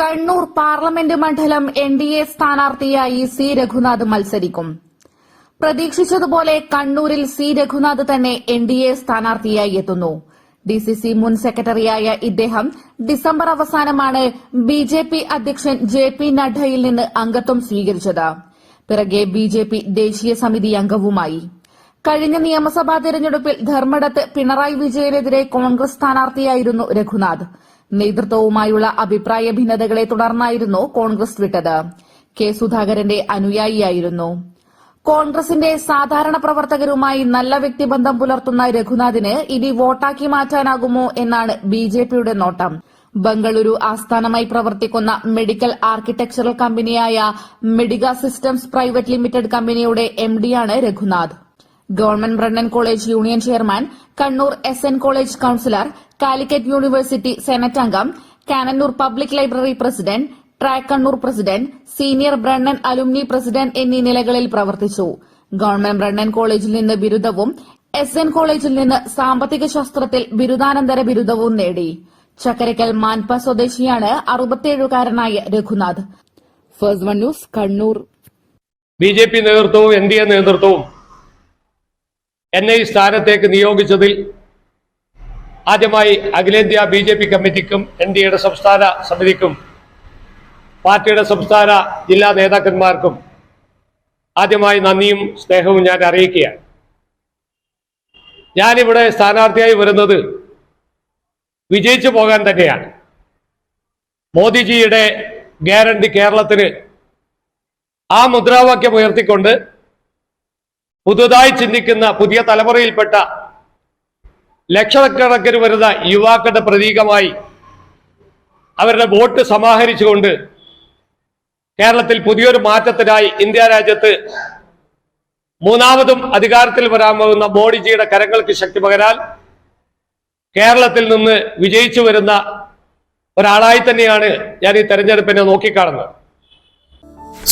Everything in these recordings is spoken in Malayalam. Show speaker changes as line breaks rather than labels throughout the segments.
കണ്ണൂർ പാർലമെന്റ് മണ്ഡലം എൻ ഡി എ സ്ഥാനാർത്ഥിയായി സി രഘുനാഥ് മത്സരിക്കും. പ്രതീക്ഷിച്ചതുപോലെ കണ്ണൂരിൽ സി രഘുനാഥ് തന്നെ എൻ ഡി എ സ്ഥാനാർത്ഥിയായി എത്തുന്നു. ഡി സി സി മുൻ സെക്രട്ടറിയായ ഇദ്ദേഹം ഡിസംബർ അവസാനമാണ് ബി ജെ പി അധ്യക്ഷൻ ജെ പി നഡ്ഡയിൽ നിന്ന് അംഗത്വം സ്വീകരിച്ചത്. പിറകെ ബി ജെ പി ദേശീയ സമിതി അംഗവുമായി. കഴിഞ്ഞ നിയമസഭാ തെരഞ്ഞെടുപ്പിൽ ധർമ്മടത്ത് പിണറായി വിജയനെതിരെ കോൺഗ്രസ് സ്ഥാനാർത്ഥിയായിരുന്നു രഘുനാഥ്. നേതൃത്വവുമായുള്ള അഭിപ്രായ ഭിന്നതകളെ തുടർന്നായിരുന്നു കോൺഗ്രസ് വിട്ടത്. കെ സുധാകരന്റെ അനുയായിയായിരുന്നു. കോൺഗ്രസിന്റെ സാധാരണ പ്രവർത്തകരുമായി നല്ല വ്യക്തിബന്ധം പുലർത്തുന്ന രഘുനാഥിന് ഇനി വോട്ടാക്കി മാറ്റാനാകുമോ എന്നാണ് ബിജെപിയുടെ നോട്ടം. ബംഗളൂരു ആസ്ഥാനമായി പ്രവർത്തിക്കുന്ന മെഡിക്കൽ ആർക്കിടെക്ചറൽ കമ്പനിയായ മെഡിക സിസ്റ്റംസ് പ്രൈവറ്റ് ലിമിറ്റഡ് കമ്പനിയുടെ M ഡിയാണ് Raghunath. Government Brennan college union chairman Kannur S N college councillor Calicut university senate അംഗം Cannanore public library president ട്രാക്കണ്ണൂർ president senior Brennan alumni president എന്നീ നിലകളിൽ പ്രവർത്തിച്ചു. ഗവൺമെന്റ് ബ്രണ്ണൻ കോളേജിൽ നിന്ന് ബിരുദവും എസ് എൻ കോളേജിൽ നിന്ന് സാമ്പത്തിക ശാസ്ത്രത്തിൽ ബിരുദാനന്തര ബിരുദവും നേടി. ചക്കരക്കൽ മാൻപ സ്വദേശിയാണ് അറുപത്തിയേഴുകാരനായ Raghunath. One news Kannur.
B J P നേതൃത്വവും എൻ ഡി എ നേതൃത്വവും എന്നെ ഈ സ്ഥാനത്തേക്ക് നിയോഗിച്ചതിൽ ആദ്യമായി അഖിലേന്ത്യാ ബി ജെ പി കമ്മിറ്റിക്കും എൻ ഡി എയുടെ സംസ്ഥാന സമിതിക്കും പാർട്ടിയുടെ സംസ്ഥാന ജില്ലാ നേതാക്കന്മാർക്കും ആദ്യമായി നന്ദിയും സ്നേഹവും ഞാൻ അറിയിക്കുകയാണ്. ഞാനിവിടെ സ്ഥാനാർത്ഥിയായി വരുന്നത് വിജയിച്ചു പോകാൻ തന്നെയാണ്. മോദിജിയുടെ ഗ്യാരണ്ടി കേരളത്തിന് ആ മുദ്രാവാക്യം ഉയർത്തിക്കൊണ്ട് പുതുതായി ചിന്തിക്കുന്ന പുതിയ തലമുറയിൽപ്പെട്ട ലക്ഷക്കണക്കിന് വരുന്ന യുവാക്കളുടെ പ്രതീകമായി അവരുടെ വോട്ട് സമാഹരിച്ചുകൊണ്ട് കേരളത്തിൽ പുതിയൊരു മാറ്റത്തിനായി ഇന്ത്യ രാജ്യത്ത് മൂന്നാമതും അധികാരത്തിൽ വരാൻ പോകുന്ന മോഡിജിയുടെ കരങ്ങൾക്ക് ശക്തി പകരാൻ കേരളത്തിൽ നിന്ന് വിജയിച്ചു വരുന്ന ഒരാളായി തന്നെയാണ് ഞാൻ ഈ തെരഞ്ഞെടുപ്പിനെ നോക്കിക്കാണുന്നത്.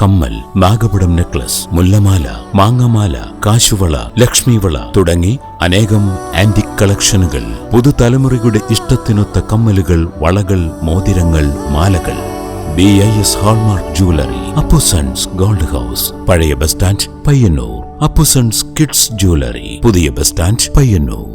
കമ്മൽ നാഗപടം നെക്ലസ് മുല്ലമാല മാങ്ങമാല കാശുവള ലക്ഷ്മിവള തുടങ്ങി അനേകം ആന്റിക് കളക്ഷനുകൾ പുതുതലമുറയുടെ ഇഷ്ടത്തിനൊത്ത കമ്മലുകൾ വളകൾ മോതിരങ്ങൾ മാലകൾ. B I S hallmark jewellery Appusons gold house പഴയ bus stand Payyanur. Appusons kids jewellery പുതിയ ബസ് സ്റ്റാൻഡ് പയ്യന്നൂർ.